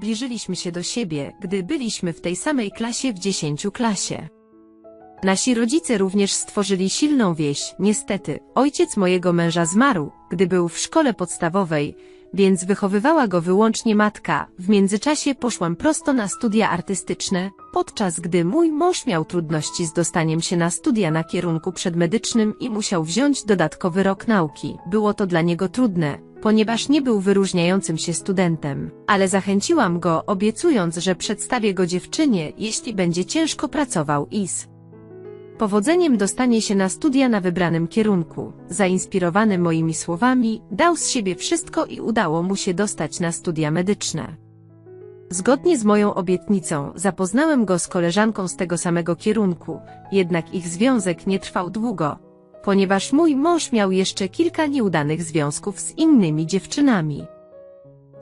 zbliżyliśmy się do siebie, gdy byliśmy w tej samej klasie w dziesięciu klasie. Nasi rodzice również stworzyli silną wieś. Niestety, ojciec mojego męża zmarł, gdy był w szkole podstawowej, więc wychowywała go wyłącznie matka. W międzyczasie poszłam prosto na studia artystyczne, podczas gdy mój mąż miał trudności z dostaniem się na studia na kierunku przedmedycznym i musiał wziąć dodatkowy rok nauki. Było to dla niego trudne, ponieważ nie był wyróżniającym się studentem, ale zachęciłam go, obiecując, że przedstawię go dziewczynie, jeśli będzie ciężko pracował i z powodzeniem dostanie się na studia na wybranym kierunku. Zainspirowany moimi słowami, dał z siebie wszystko i udało mu się dostać na studia medyczne. Zgodnie z moją obietnicą, zapoznałem go z koleżanką z tego samego kierunku, jednak ich związek nie trwał długo, ponieważ mój mąż miał jeszcze kilka nieudanych związków z innymi dziewczynami.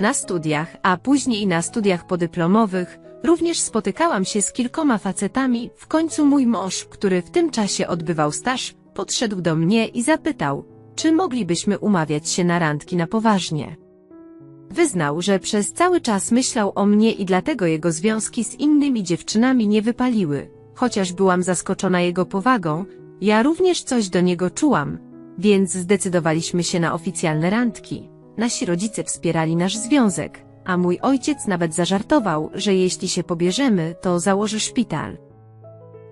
Na studiach, a później na studiach podyplomowych, również spotykałam się z kilkoma facetami, w końcu mój mąż, który w tym czasie odbywał staż, podszedł do mnie i zapytał, czy moglibyśmy umawiać się na randki na poważnie. Wyznał, że przez cały czas myślał o mnie i dlatego jego związki z innymi dziewczynami nie wypaliły. Chociaż byłam zaskoczona jego powagą, ja również coś do niego czułam, więc zdecydowaliśmy się na oficjalne randki. Nasi rodzice wspierali nasz związek, a mój ojciec nawet zażartował, że jeśli się pobierzemy, to założy szpital.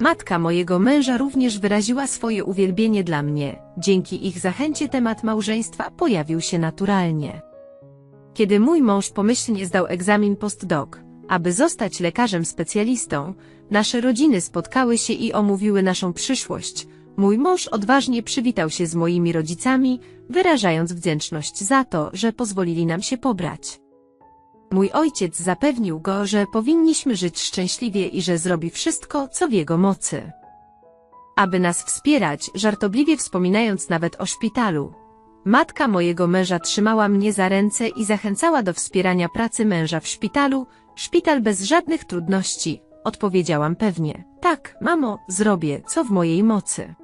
Matka mojego męża również wyraziła swoje uwielbienie dla mnie, dzięki ich zachęcie temat małżeństwa pojawił się naturalnie. Kiedy mój mąż pomyślnie zdał egzamin postdoc, aby zostać lekarzem specjalistą, nasze rodziny spotkały się i omówiły naszą przyszłość. Mój mąż odważnie przywitał się z moimi rodzicami, wyrażając wdzięczność za to, że pozwolili nam się pobrać. Mój ojciec zapewnił go, że powinniśmy żyć szczęśliwie i że zrobi wszystko, co w jego mocy. Aby nas wspierać, żartobliwie wspominając nawet o szpitalu. Matka mojego męża trzymała mnie za ręce i zachęcała do wspierania pracy męża w szpitalu, szpital bez żadnych trudności, odpowiedziałam pewnie. Tak, mamo, zrobię, co w mojej mocy.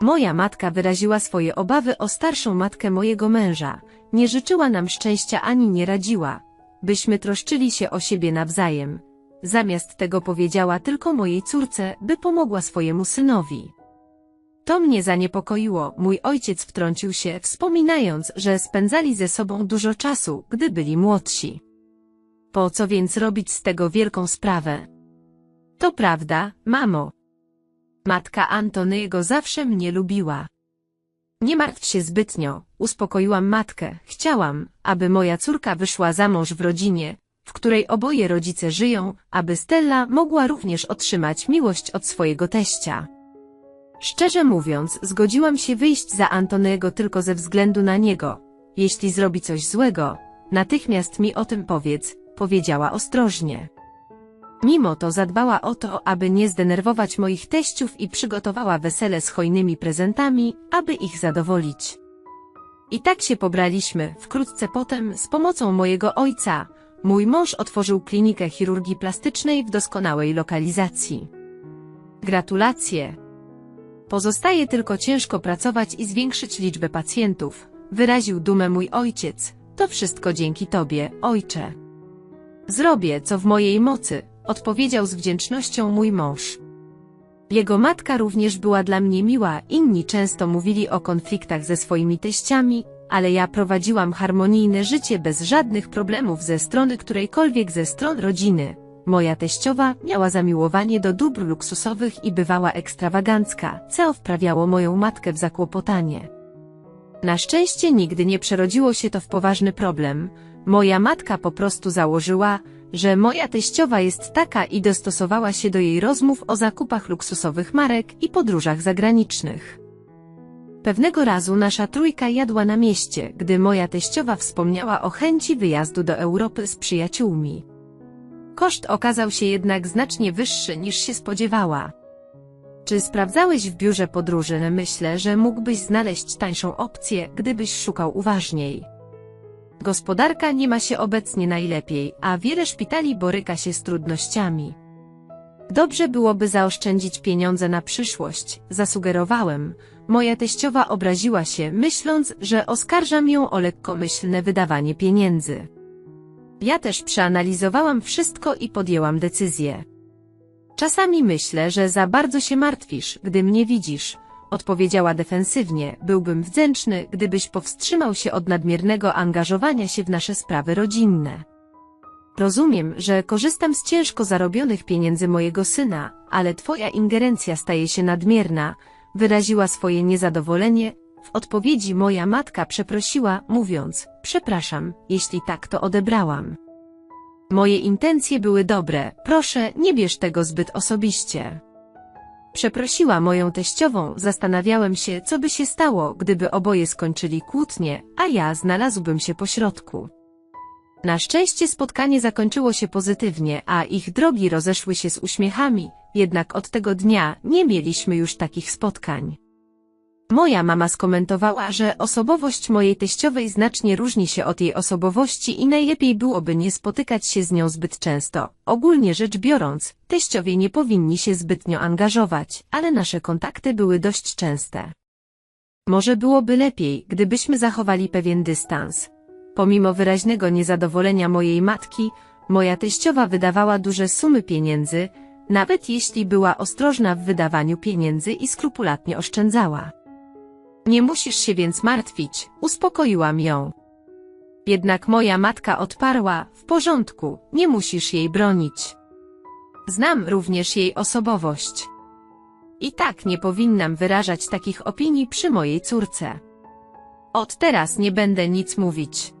Moja matka wyraziła swoje obawy o starszą matkę mojego męża, nie życzyła nam szczęścia ani nie radziła, byśmy troszczyli się o siebie nawzajem. Zamiast tego powiedziała tylko mojej córce, by pomogła swojemu synowi. To mnie zaniepokoiło, mój ojciec wtrącił się, wspominając, że spędzali ze sobą dużo czasu, gdy byli młodsi. Po co więc robić z tego wielką sprawę? To prawda, mamo. Matka Antonyego zawsze mnie lubiła. Nie martw się zbytnio, uspokoiłam matkę. Chciałam, aby moja córka wyszła za mąż w rodzinie, w której oboje rodzice żyją, aby Stella mogła również otrzymać miłość od swojego teścia. Szczerze mówiąc, zgodziłam się wyjść za Antonyego tylko ze względu na niego. Jeśli zrobi coś złego, natychmiast mi o tym powiedz, powiedziała ostrożnie. Mimo to zadbała o to, aby nie zdenerwować moich teściów i przygotowała wesele z hojnymi prezentami, aby ich zadowolić. I tak się pobraliśmy, wkrótce potem, z pomocą mojego ojca, mój mąż otworzył klinikę chirurgii plastycznej w doskonałej lokalizacji. Gratulacje! Pozostaje tylko ciężko pracować i zwiększyć liczbę pacjentów, wyraził dumę mój ojciec. To wszystko dzięki Tobie, ojcze. Zrobię, co w mojej mocy, odpowiedział z wdzięcznością mój mąż. Jego matka również była dla mnie miła, inni często mówili o konfliktach ze swoimi teściami, ale ja prowadziłam harmonijne życie bez żadnych problemów ze strony którejkolwiek ze stron rodziny. Moja teściowa miała zamiłowanie do dóbr luksusowych i bywała ekstrawagancka, co wprawiało moją matkę w zakłopotanie. Na szczęście nigdy nie przerodziło się to w poważny problem. Moja matka po prostu założyła, że moja teściowa jest taka i dostosowała się do jej rozmów o zakupach luksusowych marek i podróżach zagranicznych. Pewnego razu nasza trójka jadła na mieście, gdy moja teściowa wspomniała o chęci wyjazdu do Europy z przyjaciółmi. Koszt okazał się jednak znacznie wyższy niż się spodziewała. Czy sprawdzałeś w biurze podróży? Myślę, że mógłbyś znaleźć tańszą opcję, gdybyś szukał uważniej. Gospodarka nie ma się obecnie najlepiej, a wiele szpitali boryka się z trudnościami. Dobrze byłoby zaoszczędzić pieniądze na przyszłość, zasugerowałem. Moja teściowa obraziła się, myśląc, że oskarżam ją o lekkomyślne wydawanie pieniędzy. Ja też przeanalizowałam wszystko i podjęłam decyzję. Czasami myślę, że za bardzo się martwisz, gdy mnie widzisz, odpowiedziała defensywnie, byłbym wdzięczny, gdybyś powstrzymał się od nadmiernego angażowania się w nasze sprawy rodzinne. Rozumiem, że korzystam z ciężko zarobionych pieniędzy mojego syna, ale twoja ingerencja staje się nadmierna, wyraziła swoje niezadowolenie. W odpowiedzi moja matka przeprosiła, mówiąc, przepraszam, jeśli tak to odebrałam. Moje intencje były dobre, proszę, nie bierz tego zbyt osobiście. Przeprosiła moją teściową, zastanawiałem się, co by się stało, gdyby oboje skończyli kłótnie, a ja znalazłbym się pośrodku. Na szczęście spotkanie zakończyło się pozytywnie, a ich drogi rozeszły się z uśmiechami, jednak od tego dnia nie mieliśmy już takich spotkań. Moja mama skomentowała, że osobowość mojej teściowej znacznie różni się od jej osobowości i najlepiej byłoby nie spotykać się z nią zbyt często. Ogólnie rzecz biorąc, teściowie nie powinni się zbytnio angażować, ale nasze kontakty były dość częste. Może byłoby lepiej, gdybyśmy zachowali pewien dystans. Pomimo wyraźnego niezadowolenia mojej matki, moja teściowa wydawała duże sumy pieniędzy, nawet jeśli była ostrożna w wydawaniu pieniędzy i skrupulatnie oszczędzała. Nie musisz się więc martwić, uspokoiłam ją. Jednak moja matka odparła, w porządku, nie musisz jej bronić. Znam również jej osobowość. I tak nie powinnam wyrażać takich opinii przy mojej córce. Od teraz nie będę nic mówić.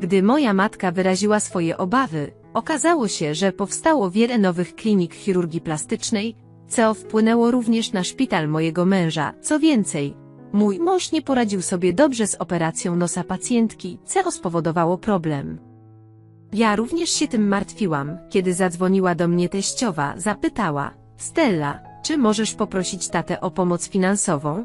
Gdy moja matka wyraziła swoje obawy, okazało się, że powstało wiele nowych klinik chirurgii plastycznej, co wpłynęło również na szpital mojego męża. Co więcej, mój mąż nie poradził sobie dobrze z operacją nosa pacjentki, co spowodowało problem. Ja również się tym martwiłam, kiedy zadzwoniła do mnie teściowa, zapytała, Stella, czy możesz poprosić tatę o pomoc finansową?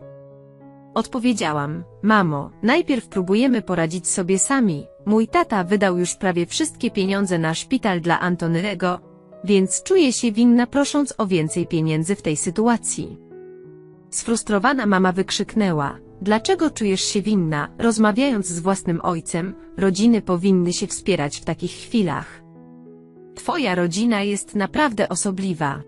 Odpowiedziałam, mamo, najpierw próbujemy poradzić sobie sami, mój tata wydał już prawie wszystkie pieniądze na szpital dla Antonyrego, więc czuję się winna prosząc o więcej pieniędzy w tej sytuacji. Sfrustrowana mama wykrzyknęła, dlaczego czujesz się winna, rozmawiając z własnym ojcem, rodziny powinny się wspierać w takich chwilach. Twoja rodzina jest naprawdę osobliwa.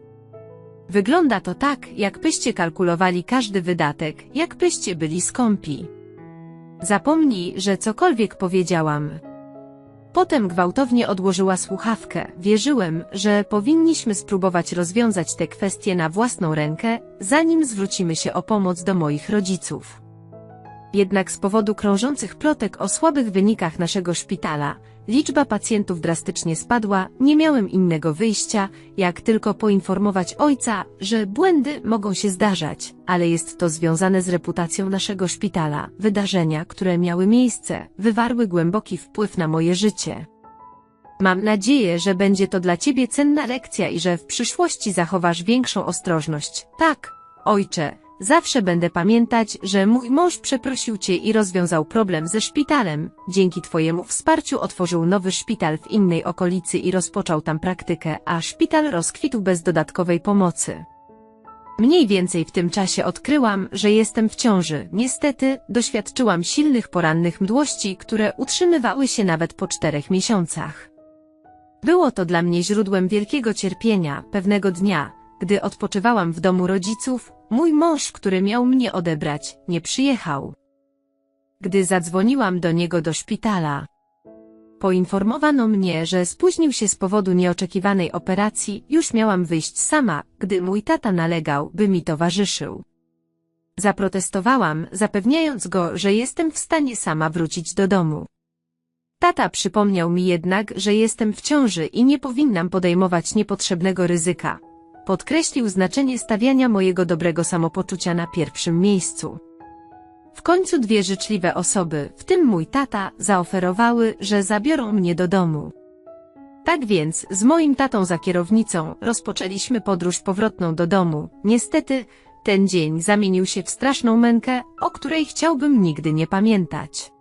Wygląda to tak, jakbyście kalkulowali każdy wydatek, jakbyście byli skąpi. Zapomnij, że cokolwiek powiedziałam. Potem gwałtownie odłożyła słuchawkę. Wierzyłem, że powinniśmy spróbować rozwiązać te kwestie na własną rękę, zanim zwrócimy się o pomoc do moich rodziców. Jednak z powodu krążących plotek o słabych wynikach naszego szpitala, liczba pacjentów drastycznie spadła, nie miałem innego wyjścia, jak tylko poinformować ojca, że błędy mogą się zdarzać, ale jest to związane z reputacją naszego szpitala. Wydarzenia, które miały miejsce, wywarły głęboki wpływ na moje życie. Mam nadzieję, że będzie to dla Ciebie cenna lekcja i że w przyszłości zachowasz większą ostrożność. Tak, ojcze, Zawsze będę pamiętać, że mój mąż przeprosił cię i rozwiązał problem ze szpitalem. Dzięki twojemu wsparciu otworzył nowy szpital w innej okolicy i rozpoczął tam praktykę, a szpital rozkwitł bez dodatkowej pomocy. Mniej więcej w tym czasie odkryłam, że jestem w ciąży. Niestety, doświadczyłam silnych porannych mdłości, które utrzymywały się nawet po czterech miesiącach. Było to dla mnie źródłem wielkiego cierpienia. Pewnego dnia, gdy odpoczywałam w domu rodziców, mój mąż, który miał mnie odebrać, nie przyjechał. Gdy zadzwoniłam do niego do szpitala, poinformowano mnie, że spóźnił się z powodu nieoczekiwanej operacji, już miałam wyjść sama, gdy mój tata nalegał, by mi towarzyszył. Zaprotestowałam, zapewniając go, że jestem w stanie sama wrócić do domu. Tata przypomniał mi jednak, że jestem w ciąży i nie powinnam podejmować niepotrzebnego ryzyka, Podkreślił znaczenie stawiania mojego dobrego samopoczucia na pierwszym miejscu. W końcu dwie życzliwe osoby, w tym mój tata, zaoferowały, że zabiorą mnie do domu. Tak więc, z moim tatą za kierownicą, rozpoczęliśmy podróż powrotną do domu. Niestety, ten dzień zamienił się w straszną mękę, o której chciałbym nigdy nie pamiętać.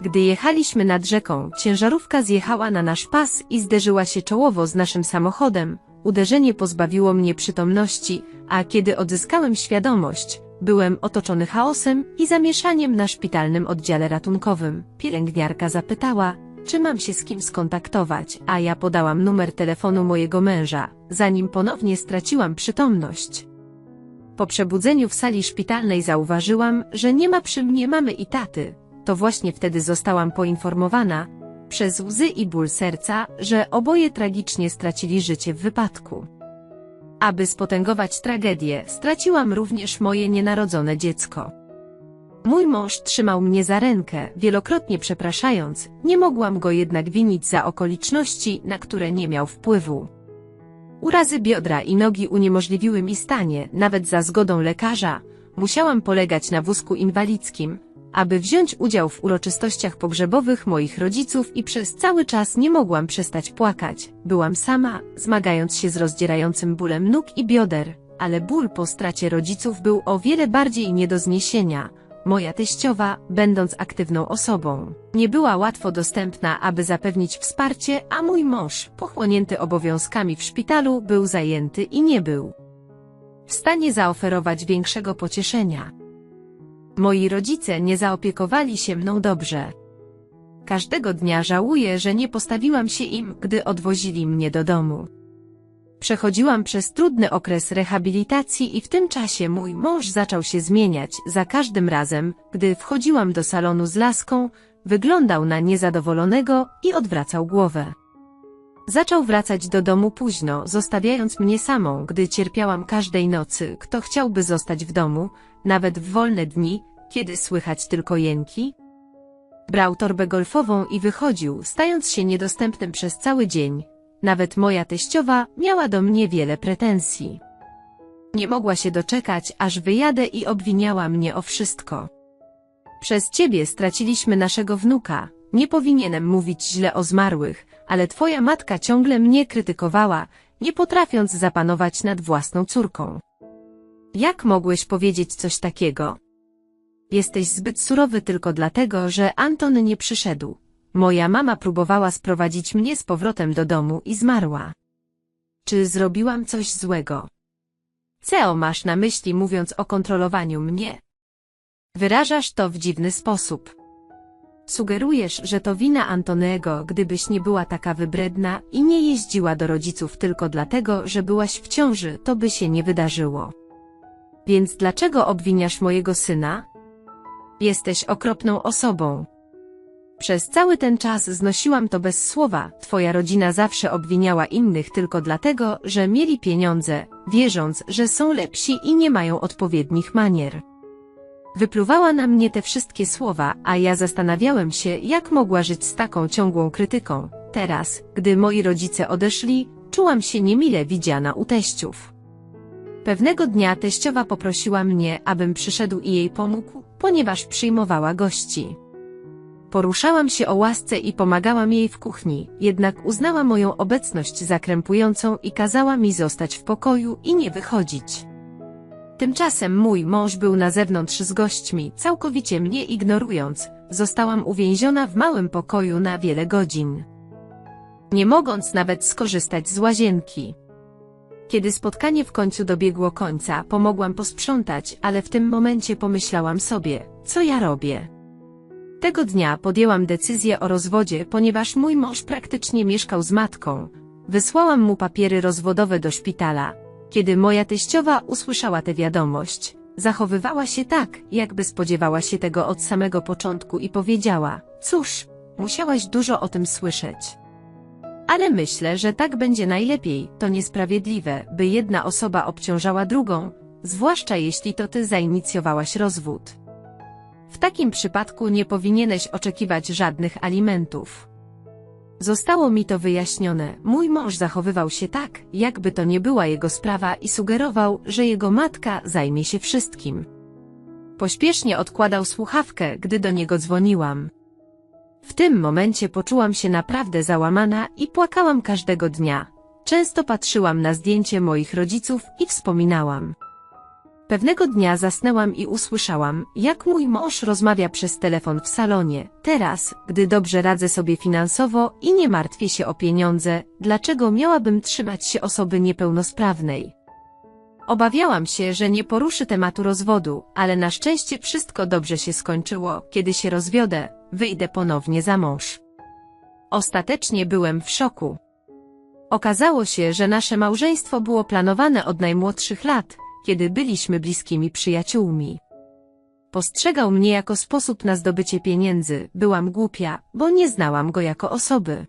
Gdy jechaliśmy nad rzeką, ciężarówka zjechała na nasz pas i zderzyła się czołowo z naszym samochodem, Uderzenie pozbawiło mnie przytomności, a kiedy odzyskałem świadomość, byłem otoczony chaosem i zamieszaniem na szpitalnym oddziale ratunkowym. Pielęgniarka zapytała, czy mam się z kim skontaktować, a ja podałam numer telefonu mojego męża, zanim ponownie straciłam przytomność. Po przebudzeniu w sali szpitalnej zauważyłam, że nie ma przy mnie mamy i taty. To właśnie wtedy zostałam poinformowana, przez łzy i ból serca, że oboje tragicznie stracili życie w wypadku. Aby spotęgować tragedię, straciłam również moje nienarodzone dziecko. Mój mąż trzymał mnie za rękę, wielokrotnie przepraszając, nie mogłam go jednak winić za okoliczności, na które nie miał wpływu. Urazy biodra i nogi uniemożliwiły mi stanie, nawet za zgodą lekarza, musiałam polegać na wózku inwalidzkim, aby wziąć udział w uroczystościach pogrzebowych moich rodziców i przez cały czas nie mogłam przestać płakać. Byłam sama, zmagając się z rozdzierającym bólem nóg i bioder, ale ból po stracie rodziców był o wiele bardziej nie do zniesienia. Moja teściowa, będąc aktywną osobą, nie była łatwo dostępna, aby zapewnić wsparcie, a mój mąż, pochłonięty obowiązkami w szpitalu, był zajęty i nie był w stanie zaoferować większego pocieszenia. Moi rodzice nie zaopiekowali się mną dobrze. Każdego dnia żałuję, że nie postawiłam się im, gdy odwozili mnie do domu. Przechodziłam przez trudny okres rehabilitacji i w tym czasie mój mąż zaczął się zmieniać. Za każdym razem, gdy wchodziłam do salonu z laską, wyglądał na niezadowolonego i odwracał głowę. Zaczął wracać do domu późno, zostawiając mnie samą, gdy cierpiałam każdej nocy. Kto chciałby zostać w domu, nawet w wolne dni, kiedy słychać tylko jęki? Brał torbę golfową i wychodził, stając się niedostępnym przez cały dzień. Nawet moja teściowa miała do mnie wiele pretensji. Nie mogła się doczekać, aż wyjadę i obwiniała mnie o wszystko. Przez ciebie straciliśmy naszego wnuka, nie powinienem mówić źle o zmarłych, ale twoja matka ciągle mnie krytykowała, nie potrafiąc zapanować nad własną córką. Jak mogłeś powiedzieć coś takiego? Jesteś zbyt surowy tylko dlatego, że Anton nie przyszedł. Moja mama próbowała sprowadzić mnie z powrotem do domu i zmarła. Czy zrobiłam coś złego? Co masz na myśli mówiąc o kontrolowaniu mnie? Wyrażasz to w dziwny sposób. Sugerujesz, że to wina Antonego, gdybyś nie była taka wybredna i nie jeździła do rodziców tylko dlatego, że byłaś w ciąży, to by się nie wydarzyło. Więc dlaczego obwiniasz mojego syna? Jesteś okropną osobą. Przez cały ten czas znosiłam to bez słowa, twoja rodzina zawsze obwiniała innych tylko dlatego, że mieli pieniądze, wierząc, że są lepsi i nie mają odpowiednich manier. Wypluwała na mnie te wszystkie słowa, a ja zastanawiałem się, jak mogła żyć z taką ciągłą krytyką. Teraz, gdy moi rodzice odeszli, czułam się niemile widziana u teściów. Pewnego dnia teściowa poprosiła mnie, abym przyszedł i jej pomógł, ponieważ przyjmowała gości. Poruszałam się o łasce i pomagałam jej w kuchni, jednak uznała moją obecność za krępującą i kazała mi zostać w pokoju i nie wychodzić. Tymczasem mój mąż był na zewnątrz z gośćmi, całkowicie mnie ignorując, zostałam uwięziona w małym pokoju na wiele godzin. Nie mogąc nawet skorzystać z łazienki. Kiedy spotkanie w końcu dobiegło końca, pomogłam posprzątać, ale w tym momencie pomyślałam sobie, co ja robię. Tego dnia podjęłam decyzję o rozwodzie, ponieważ mój mąż praktycznie mieszkał z matką. Wysłałam mu papiery rozwodowe do szpitala. Kiedy moja teściowa usłyszała tę wiadomość, zachowywała się tak, jakby spodziewała się tego od samego początku i powiedziała, cóż, musiałaś dużo o tym słyszeć. Ale myślę, że tak będzie najlepiej, to niesprawiedliwe, by jedna osoba obciążała drugą, zwłaszcza jeśli to ty zainicjowałaś rozwód. W takim przypadku nie powinieneś oczekiwać żadnych alimentów. Zostało mi to wyjaśnione, mój mąż zachowywał się tak, jakby to nie była jego sprawa i sugerował, że jego matka zajmie się wszystkim. Pośpiesznie odkładał słuchawkę, gdy do niego dzwoniłam. W tym momencie poczułam się naprawdę załamana i płakałam każdego dnia. Często patrzyłam na zdjęcie moich rodziców i wspominałam. Pewnego dnia zasnęłam i usłyszałam, jak mój mąż rozmawia przez telefon w salonie. Teraz, gdy dobrze radzę sobie finansowo i nie martwię się o pieniądze, dlaczego miałabym trzymać się osoby niepełnosprawnej? Obawiałam się, że nie poruszy tematu rozwodu, ale na szczęście wszystko dobrze się skończyło. Kiedy się rozwiodę, wyjdę ponownie za mąż. Ostatecznie byłem w szoku. Okazało się, że nasze małżeństwo było planowane od najmłodszych lat, kiedy byliśmy bliskimi przyjaciółmi. Postrzegał mnie jako sposób na zdobycie pieniędzy, byłam głupia, bo nie znałam go jako osoby.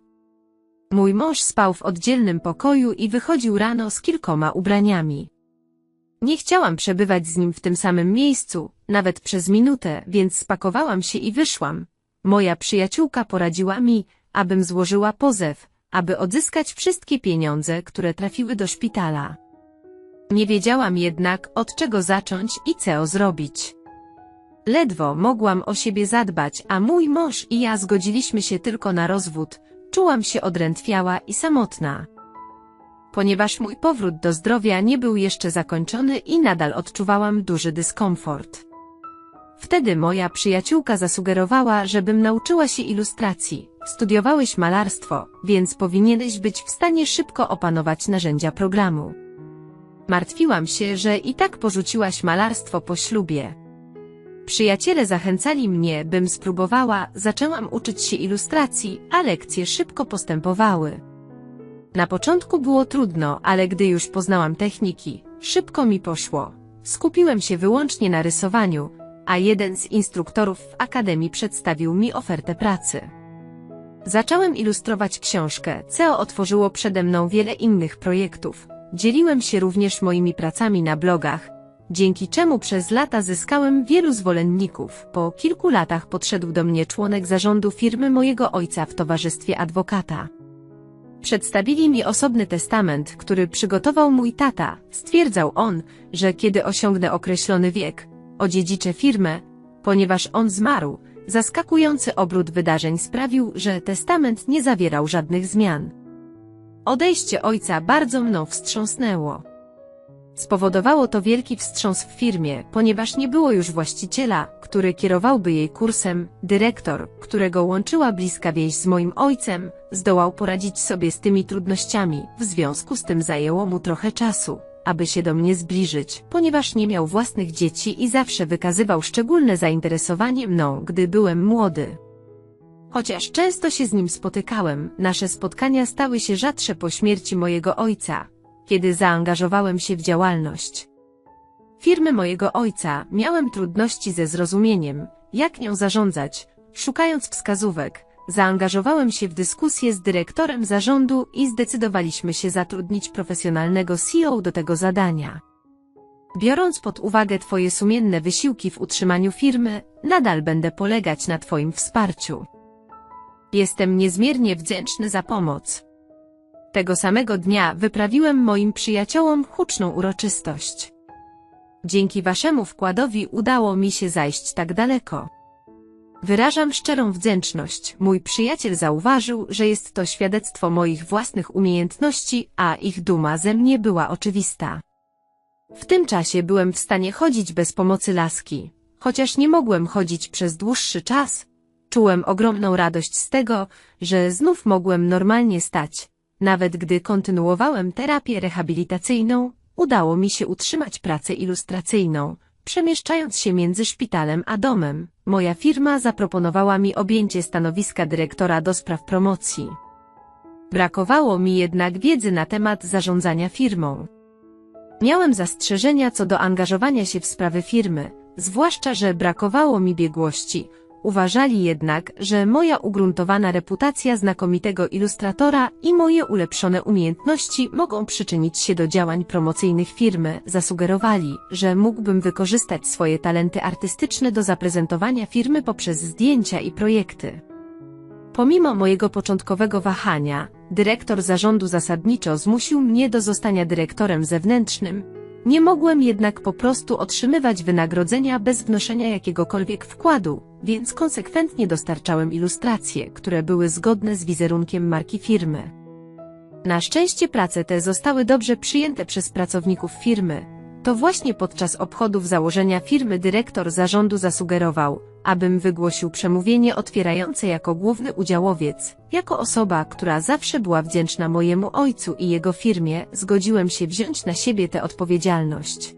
Mój mąż spał w oddzielnym pokoju i wychodził rano z kilkoma ubraniami. Nie chciałam przebywać z nim w tym samym miejscu, nawet przez minutę, więc spakowałam się i wyszłam. Moja przyjaciółka poradziła mi, abym złożyła pozew, aby odzyskać wszystkie pieniądze, które trafiły do szpitala. Nie wiedziałam jednak, od czego zacząć i co zrobić. Ledwo mogłam o siebie zadbać, a mój mąż i ja zgodziliśmy się tylko na rozwód. Czułam się odrętwiała i samotna. Ponieważ mój powrót do zdrowia nie był jeszcze zakończony i nadal odczuwałam duży dyskomfort. Wtedy moja przyjaciółka zasugerowała, żebym nauczyła się ilustracji. Studiowałeś malarstwo, więc powinieneś być w stanie szybko opanować narzędzia programu. Martwiłam się, że i tak porzuciłaś malarstwo po ślubie. Przyjaciele zachęcali mnie, bym spróbowała, zaczęłam uczyć się ilustracji, a lekcje szybko postępowały. Na początku było trudno, ale gdy już poznałam techniki, szybko mi poszło. Skupiłem się wyłącznie na rysowaniu, a jeden z instruktorów w akademii przedstawił mi ofertę pracy. Zacząłem ilustrować książkę, co otworzyło przede mną wiele innych projektów. Dzieliłem się również moimi pracami na blogach, dzięki czemu przez lata zyskałem wielu zwolenników. Po kilku latach podszedł do mnie członek zarządu firmy mojego ojca w towarzystwie adwokata. Przedstawili mi osobny testament, który przygotował mój tata. Stwierdzał on, że kiedy osiągnę określony wiek, odziedziczę firmę, ponieważ on zmarł. Zaskakujący obrót wydarzeń sprawił, że testament nie zawierał żadnych zmian. Odejście ojca bardzo mną wstrząsnęło. Spowodowało to wielki wstrząs w firmie, ponieważ nie było już właściciela, który kierowałby jej kursem, dyrektor, którego łączyła bliska więź z moim ojcem, zdołał poradzić sobie z tymi trudnościami, w związku z tym zajęło mu trochę czasu, aby się do mnie zbliżyć, ponieważ nie miał własnych dzieci i zawsze wykazywał szczególne zainteresowanie mną, gdy byłem młody. Chociaż często się z nim spotykałem, nasze spotkania stały się rzadsze po śmierci mojego ojca, kiedy zaangażowałem się w działalność. Firmy mojego ojca miałem trudności ze zrozumieniem, jak nią zarządzać, szukając wskazówek, zaangażowałem się w dyskusję z dyrektorem zarządu i zdecydowaliśmy się zatrudnić profesjonalnego CEO do tego zadania. Biorąc pod uwagę Twoje sumienne wysiłki w utrzymaniu firmy, nadal będę polegać na Twoim wsparciu. Jestem niezmiernie wdzięczny za pomoc. Tego samego dnia wyprawiłem moim przyjaciołom huczną uroczystość. Dzięki waszemu wkładowi udało mi się zajść tak daleko. Wyrażam szczerą wdzięczność. Mój przyjaciel zauważył, że jest to świadectwo moich własnych umiejętności, a ich duma ze mnie była oczywista. W tym czasie byłem w stanie chodzić bez pomocy laski. Chociaż nie mogłem chodzić przez dłuższy czas, czułem ogromną radość z tego, że znów mogłem normalnie stać. Nawet gdy kontynuowałem terapię rehabilitacyjną, udało mi się utrzymać pracę ilustracyjną. Przemieszczając się między szpitalem a domem, moja firma zaproponowała mi objęcie stanowiska dyrektora do spraw promocji. Brakowało mi jednak wiedzy na temat zarządzania firmą. Miałem zastrzeżenia co do angażowania się w sprawy firmy, zwłaszcza, że brakowało mi biegłości, Uważali jednak, że moja ugruntowana reputacja znakomitego ilustratora i moje ulepszone umiejętności mogą przyczynić się do działań promocyjnych firmy. Zasugerowali, że mógłbym wykorzystać swoje talenty artystyczne do zaprezentowania firmy poprzez zdjęcia i projekty. Pomimo mojego początkowego wahania, dyrektor zarządu zasadniczo zmusił mnie do zostania dyrektorem zewnętrznym, nie mogłem jednak po prostu otrzymywać wynagrodzenia bez wnoszenia jakiegokolwiek wkładu, więc konsekwentnie dostarczałem ilustracje, które były zgodne z wizerunkiem marki firmy. Na szczęście prace te zostały dobrze przyjęte przez pracowników firmy. To właśnie podczas obchodów założenia firmy dyrektor zarządu zasugerował, abym wygłosił przemówienie otwierające jako główny udziałowiec. Jako osoba, która zawsze była wdzięczna mojemu ojcu i jego firmie, zgodziłem się wziąć na siebie tę odpowiedzialność.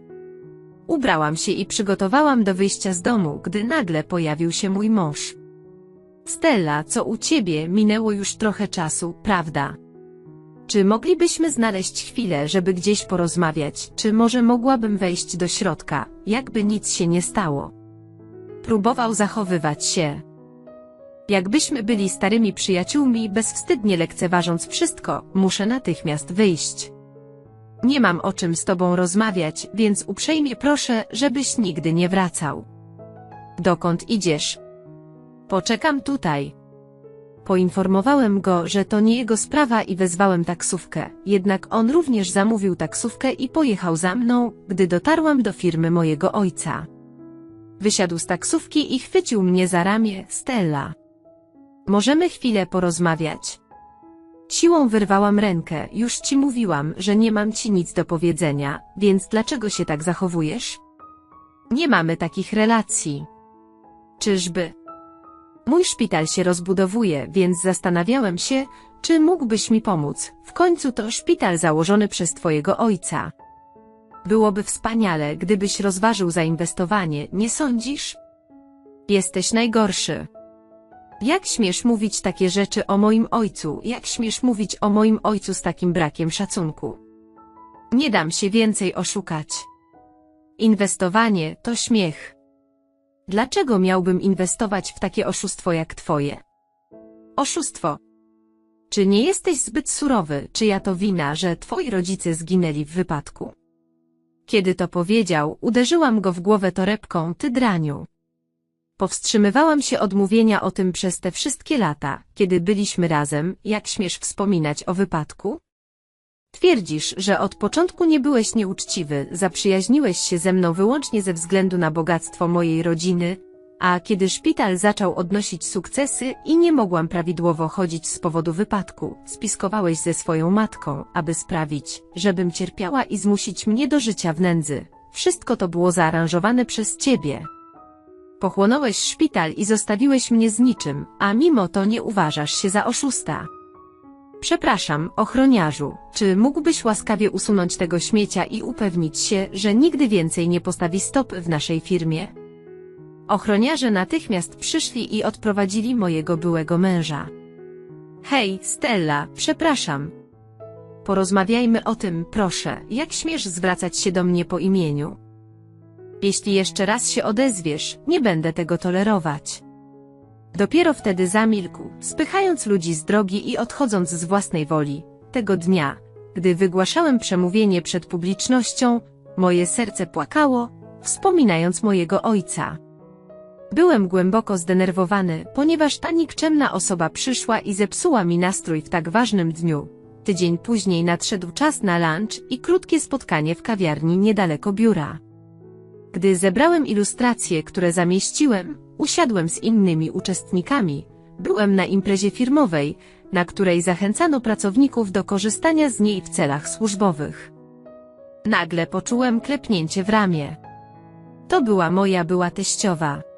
Ubrałam się i przygotowałam do wyjścia z domu, gdy nagle pojawił się mój mąż. Stella, co u ciebie minęło już trochę czasu, prawda? Czy moglibyśmy znaleźć chwilę, żeby gdzieś porozmawiać, czy może mogłabym wejść do środka, jakby nic się nie stało? Próbował zachowywać się. Jakbyśmy byli starymi przyjaciółmi, bezwstydnie lekceważąc wszystko, muszę natychmiast wyjść. Nie mam o czym z tobą rozmawiać, więc uprzejmie proszę, żebyś nigdy nie wracał. Dokąd idziesz? Poczekam tutaj. Poinformowałem go, że to nie jego sprawa i wezwałem taksówkę, jednak on również zamówił taksówkę i pojechał za mną, gdy dotarłam do firmy mojego ojca. Wysiadł z taksówki i chwycił mnie za ramię, Stella. Możemy chwilę porozmawiać. Siłą wyrwałam rękę, już ci mówiłam, że nie mam ci nic do powiedzenia, więc dlaczego się tak zachowujesz? Nie mamy takich relacji. Czyżby? Mój szpital się rozbudowuje, więc zastanawiałem się, czy mógłbyś mi pomóc. W końcu to szpital założony przez twojego ojca. Byłoby wspaniale, gdybyś rozważył zainwestowanie, nie sądzisz? Jesteś najgorszy. Jak śmiesz mówić takie rzeczy o moim ojcu, jak śmiesz mówić o moim ojcu z takim brakiem szacunku? Nie dam się więcej oszukać. Inwestowanie to śmiech. Dlaczego miałbym inwestować w takie oszustwo jak twoje? Oszustwo. Czy nie jesteś zbyt surowy, czyja to wina, że twoi rodzice zginęli w wypadku? Kiedy to powiedział, uderzyłam go w głowę torebką, ty draniu. Powstrzymywałam się od mówienia o tym przez te wszystkie lata, kiedy byliśmy razem, jak śmiesz wspominać o wypadku? Twierdzisz, że od początku nie byłeś nieuczciwy, zaprzyjaźniłeś się ze mną wyłącznie ze względu na bogactwo mojej rodziny, a kiedy szpital zaczął odnosić sukcesy i nie mogłam prawidłowo chodzić z powodu wypadku, spiskowałeś ze swoją matką, aby sprawić, żebym cierpiała i zmusić mnie do życia w nędzy. Wszystko to było zaaranżowane przez ciebie. Pochłonąłeś szpital i zostawiłeś mnie z niczym, a mimo to nie uważasz się za oszusta. Przepraszam, ochroniarzu, czy mógłbyś łaskawie usunąć tego śmiecia i upewnić się, że nigdy więcej nie postawi stopy w naszej firmie? Ochroniarze natychmiast przyszli i odprowadzili mojego byłego męża. Hej, Stella, przepraszam. Porozmawiajmy o tym, proszę, jak śmiesz zwracać się do mnie po imieniu? Jeśli jeszcze raz się odezwiesz, nie będę tego tolerować. Dopiero wtedy zamilkł, spychając ludzi z drogi i odchodząc z własnej woli. Tego dnia, gdy wygłaszałem przemówienie przed publicznością, moje serce płakało, wspominając mojego ojca. Byłem głęboko zdenerwowany, ponieważ ta nikczemna osoba przyszła i zepsuła mi nastrój w tak ważnym dniu. Tydzień później nadszedł czas na lunch i krótkie spotkanie w kawiarni niedaleko biura. Gdy zebrałem ilustracje, które zamieściłem, usiadłem z innymi uczestnikami. Byłem na imprezie firmowej, na której zachęcano pracowników do korzystania z niej w celach służbowych. Nagle poczułem klepnięcie w ramię. To była moja była teściowa.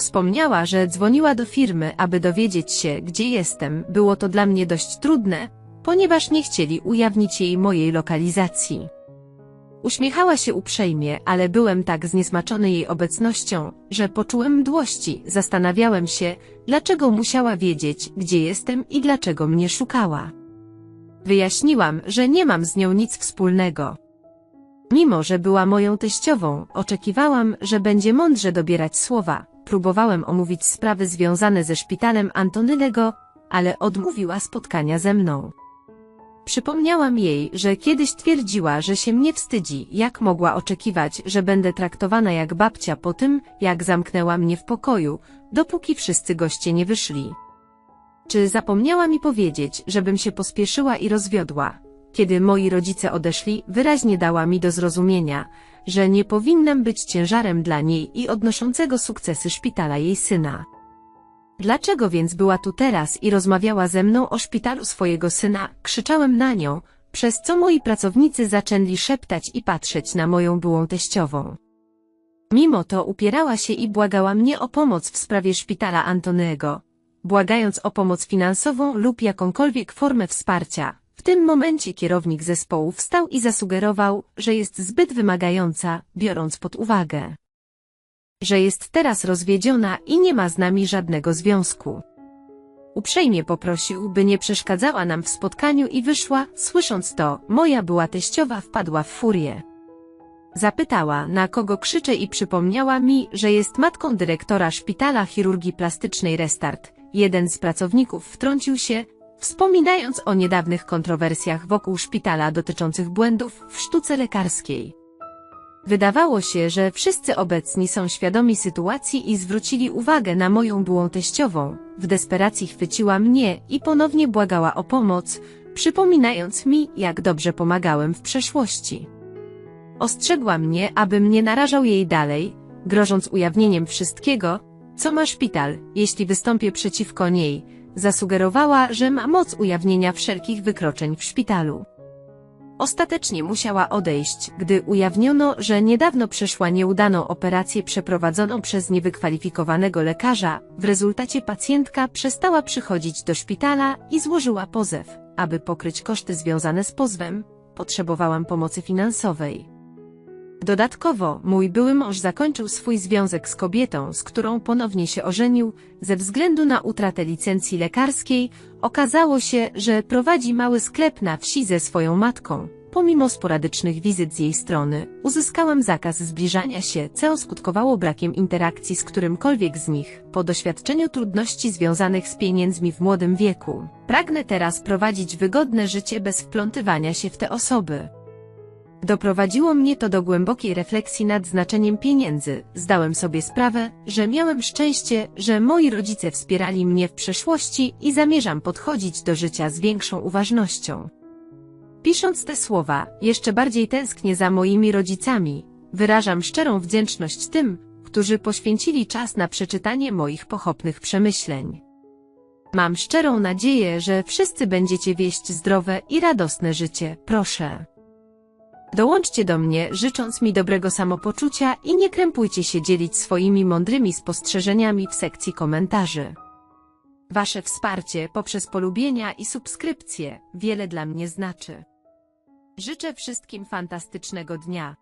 Wspomniała, że dzwoniła do firmy, aby dowiedzieć się, gdzie jestem. Było to dla mnie dość trudne, ponieważ nie chcieli ujawnić jej mojej lokalizacji. Uśmiechała się uprzejmie, ale byłem tak zniesmaczony jej obecnością, że poczułem mdłości. Zastanawiałem się, dlaczego musiała wiedzieć, gdzie jestem i dlaczego mnie szukała. Wyjaśniłam, że nie mam z nią nic wspólnego. Mimo, że była moją teściową, oczekiwałam, że będzie mądrze dobierać słowa. Próbowałem omówić sprawy związane ze szpitalem Antonylego, ale odmówiła spotkania ze mną. Przypomniałam jej, że kiedyś twierdziła, że się mnie wstydzi, jak mogła oczekiwać, że będę traktowana jak babcia po tym, jak zamknęła mnie w pokoju, dopóki wszyscy goście nie wyszli. Czy zapomniała mi powiedzieć, żebym się pospieszyła i rozwiodła? Kiedy moi rodzice odeszli, wyraźnie dała mi do zrozumienia, że nie powinnam być ciężarem dla niej i odnoszącego sukcesy szpitala jej syna. Dlaczego więc była tu teraz i rozmawiała ze mną o szpitalu swojego syna? Krzyczałem na nią, przez co moi pracownicy zaczęli szeptać i patrzeć na moją byłą teściową. Mimo to upierała się i błagała mnie o pomoc w sprawie szpitala Antonego, błagając o pomoc finansową lub jakąkolwiek formę wsparcia. W tym momencie kierownik zespołu wstał i zasugerował, że jest zbyt wymagająca, biorąc pod uwagę że jest teraz rozwiedziona i nie ma z nami żadnego związku. Uprzejmie poprosił, by nie przeszkadzała nam w spotkaniu i wyszła, słysząc to, moja była teściowa wpadła w furię. Zapytała, na kogo krzyczę i przypomniała mi, że jest matką dyrektora szpitala chirurgii plastycznej Restart. Jeden z pracowników wtrącił się, wspominając o niedawnych kontrowersjach wokół szpitala dotyczących błędów w sztuce lekarskiej. Wydawało się, że wszyscy obecni są świadomi sytuacji i zwrócili uwagę na moją byłą teściową. W desperacji chwyciła mnie i ponownie błagała o pomoc, przypominając mi, jak dobrze pomagałem w przeszłości. Ostrzegła mnie, abym nie narażał jej dalej, grożąc ujawnieniem wszystkiego, co ma szpital, jeśli wystąpię przeciwko niej. Zasugerowała, że ma moc ujawnienia wszelkich wykroczeń w szpitalu. Ostatecznie musiała odejść, gdy ujawniono, że niedawno przeszła nieudaną operację przeprowadzoną przez niewykwalifikowanego lekarza. W rezultacie pacjentka przestała przychodzić do szpitala i złożyła pozew. Aby pokryć koszty związane z pozwem, potrzebowałam pomocy finansowej. Dodatkowo, mój były mąż zakończył swój związek z kobietą, z którą ponownie się ożenił, ze względu na utratę licencji lekarskiej, okazało się, że prowadzi mały sklep na wsi ze swoją matką. Pomimo sporadycznych wizyt z jej strony, uzyskałem zakaz zbliżania się, co skutkowało brakiem interakcji z którymkolwiek z nich, po doświadczeniu trudności związanych z pieniędzmi w młodym wieku. Pragnę teraz prowadzić wygodne życie bez wplątywania się w te osoby. Doprowadziło mnie to do głębokiej refleksji nad znaczeniem pieniędzy. Zdałem sobie sprawę, że miałem szczęście, że moi rodzice wspierali mnie w przeszłości i zamierzam podchodzić do życia z większą uważnością. Pisząc te słowa, jeszcze bardziej tęsknię za moimi rodzicami. Wyrażam szczerą wdzięczność tym, którzy poświęcili czas na przeczytanie moich pochopnych przemyśleń. Mam szczerą nadzieję, że wszyscy będziecie wieść zdrowe i radosne życie, proszę. Dołączcie do mnie, życząc mi dobrego samopoczucia i nie krępujcie się dzielić swoimi mądrymi spostrzeżeniami w sekcji komentarzy. Wasze wsparcie poprzez polubienia i subskrypcje wiele dla mnie znaczy. Życzę wszystkim fantastycznego dnia.